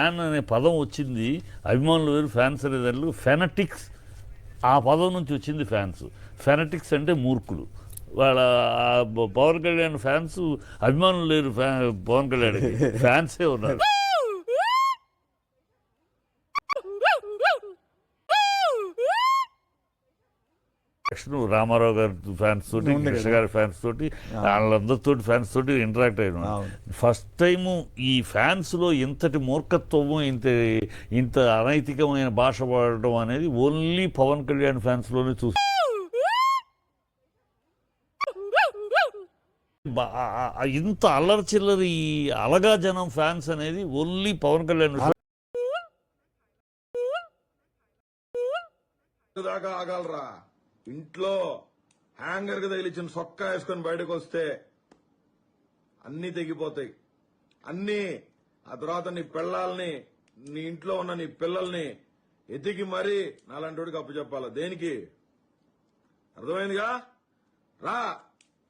Fan అనే పదం వచ్చింది. అభిమానులు వేరు ఫ్యాన్స్ అనేదానికి ఫెనటిక్స్ ఆ పదం నుంచి వచ్చింది ఫ్యాన్స్ ఫెనటిక్స్ అంటే మూర్ఖులు. వాళ్ళ పవన్ కళ్యాణ్ ఫ్యాన్స్ అభిమానులు లేరు ఫ్యా పవన్ కళ్యాణ్ ఫ్యాన్సే ఉన్నారు. కృష్ణ రామారావు గారి ఫ్యాన్స్ తోటి కృష్ణ. గారి ఫ్యాన్స్ తోటి వాళ్ళందరితో ఫ్యాన్స్ తోటి ఇంటరాక్ట్ అయినా. ఫస్ట్ టైము ఈ ఫ్యాన్స్లో ఇంతటి మూర్ఖత్వము ఇంత ఇంత అనైతికమైన భాష వాడటం అనేది ఓన్లీ పవన్ కళ్యాణ్ ఫ్యాన్స్లోనే చూసి ఇంత అల్లరి చిల్లరి ఈ అలగా జనం ఫ్యాన్స్ అనేది ఓన్లీ పవన్ కళ్యాణ్ దాకా ఆగలరా ఇంట్లో హ్యాంగర్కి తగిలిచ్చిన సొక్క వేసుకొని బయటకు వస్తే అన్ని తెగిపోతాయి. అన్ని ఆ తర్వాత నీ పిల్లల్ని నీ ఇంట్లో ఉన్న నీ పిల్లల్ని ఎతికి మరీ నాలంటోడికి అప్పు చెప్పాలా? దేనికి? అర్థమైందిగా? రా!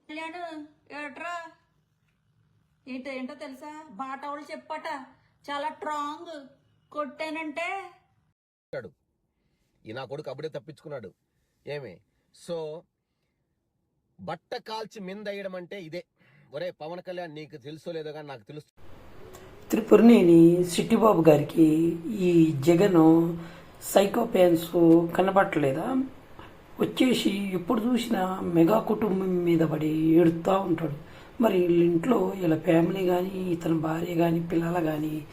ఏట్రా ఏంటో ఏంటో తెలుసా? బాటవాళ్ళు చెప్పట. చాలా స్ట్రాంగ్ కొట్టానంటే? ఈ నా కొడుకు అప్పుడే తప్పించుకున్నాడు. ఏమి? సో బట్ట కాల్చి మిందయ్యడం అంటే ఇదే. ఒరే పవన్ కళ్యాణ్ నీకు తెలుసో లేదో కానీ నాకు తెలుసు. త్రిపురనేని సిట్టిబాబు గారికి ఈ జగన్ సైకోపేన్స్ కనబట్టలేదా? వచ్చేసి ఎప్పుడు చూసినా మెగా కుటుంబం మీద పడి ఏడుతూ ఉంటాడు. మరి వీళ్ళ ఇంట్లో వీళ్ళ ఫ్యామిలీ కానీ ఇతని భార్య కానీ పిల్లలు కానీ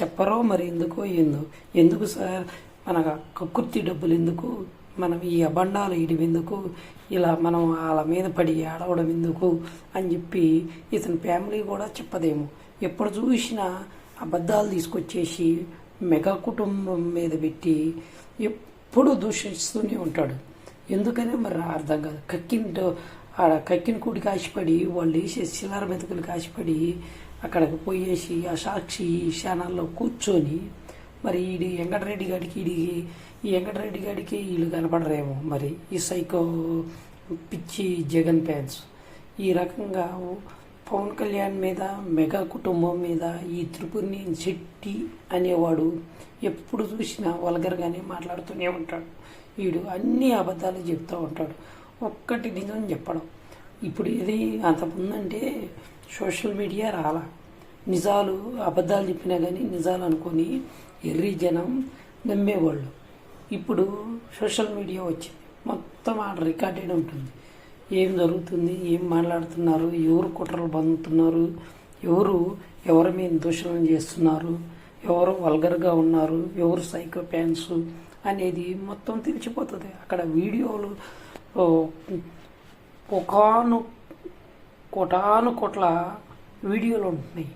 చెప్పరో మరి ఎందుకో ఏందో? ఎందుకు సార్? మన కక్కుర్తి డబ్బులు ఎందుకు మనం ఈ అబండాలు ఇయడం ఎందుకు ఇలా మనం వాళ్ళ మీద పడి ఏడవడం ఎందుకు? అని చెప్పి ఇతని ఫ్యామిలీ కూడా చెప్పదేమో. ఎప్పుడు చూసినా అబద్ధాలు తీసుకొచ్చేసి మెగా కుటుంబం మీద పెట్టి ఎప్పుడు దూషిస్తూనే ఉంటాడు. ఎందుకనే మరి అర్థం కాదు. కక్కిన ఆడ కక్కిన కూడి కాసిపడి వాళ్ళు వేసే చిల్లర మెతుకులు కాసిపడి అక్కడికి పోయేసి ఆ సాక్షి ఛానల్లో కూర్చొని మరి ఈడి వెంకటరెడ్డి గారికి ఈడికి ఈ వెంకటరెడ్డి గారికి వీళ్ళు కనపడరేమో. మరి ఈ సైకో పిచ్చి జగన్ ఫ్యాన్స్. ఈ రకంగా పవన్ కళ్యాణ్ మీద మెగా కుటుంబం మీద ఈ త్రిపుర్ని శెట్టి అనేవాడు ఎప్పుడు చూసినా వల్గర్గానే మాట్లాడుతూనే ఉంటాడు. వీడు అన్ని అబద్ధాలు చెప్తూ ఉంటాడు. ఒక్కటి నిజం చెప్పడం. ఇప్పుడు ఇది అంతకుముందంటే సోషల్ మీడియా రాలా. నిజాలు అబద్ధాలు చెప్పినా కానీ నిజాలు అనుకొని ఎర్రి జనం నమ్మేవాళ్ళు. ఇప్పుడు సోషల్ మీడియా వచ్చింది మొత్తం ఆడ రికార్డెడ్ ఉంటుంది. ఏం జరుగుతుంది ఏం మాట్లాడుతున్నారు ఎవరు కుట్రలు బందుతున్నారు ఎవరు ఎవరి మీద దూషణం చేస్తున్నారు ఎవరు వల్గర్గా ఉన్నారు ఎవరు సైకో ఫ్యాన్స్ అనేది మొత్తం తెలిసిపోతుంది. అక్కడ వీడియోలు ఒకను కోటాను కోట్ల వీడియోలు ఉంటున్నాయి.